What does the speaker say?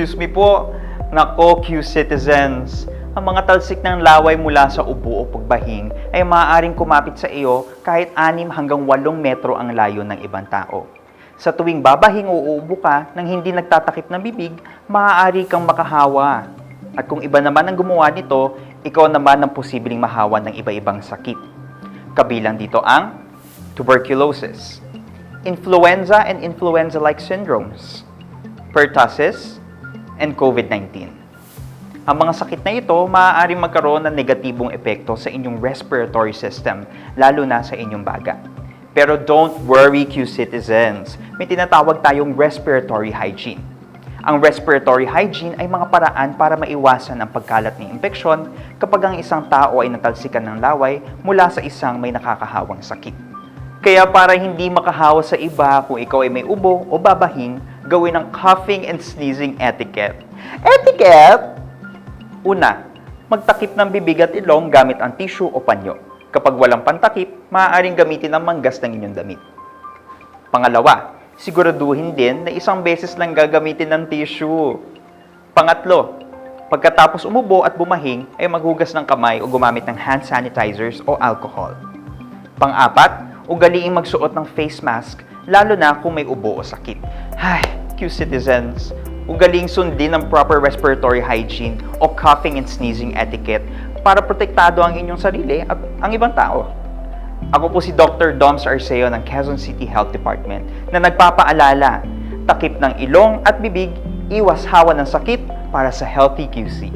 Excuse me po. Nako, Q citizens. Ang mga talsik ng laway mula sa ubo o pagbahing ay maaaring kumapit sa iyo kahit 6 hanggang 8 metro ang layo ng ibang tao. Sa tuwing babahing o uubo ka nang hindi nagtatakip ng bibig, maaari kang makahawa. At kung iba naman ang gumawa nito, ikaw naman ang posibleng mahawa ng iba-ibang sakit. Kabilang dito ang tuberculosis, influenza and influenza-like syndromes, pertussis, and COVID-19. Ang mga sakit na ito maaaring magkaroon ng negatibong epekto sa inyong respiratory system, lalo na sa inyong baga. Pero don't worry, Q citizens. May tinatawag tayong respiratory hygiene. Ang respiratory hygiene ay mga paraan para maiwasan ang pagkalat ng impeksyon kapag ang isang tao ay natalsikan ng laway mula sa isang may nakakahawang sakit. Kaya para hindi makahawa sa iba kung ikaw ay may ubo o babahing, gawin ang coughing and sneezing etiquette. Etiquette? Una, magtakip ng bibig at ilong gamit ang tissue o panyo. Kapag walang pantakip, maaaring gamitin ang manggas ng inyong damit. Pangalawa, siguraduhin din na isang beses lang gagamitin ng tissue. Pangatlo, pagkatapos umubo at bumahing ay maghugas ng kamay o gumamit ng hand sanitizers o alcohol. Pang-apat, ugaliing magsuot ng face mask lalo na kung may ubo o sakit. Ay, Q citizens, ugaliing sundin ang proper respiratory hygiene o coughing and sneezing etiquette para protektado ang inyong sarili at ang ibang tao. Ako po si Dr. Doms Arceo ng Quezon City Health Department na nagpapaalala, takip ng ilong at bibig, iwas hawa ng sakit para sa healthy QC.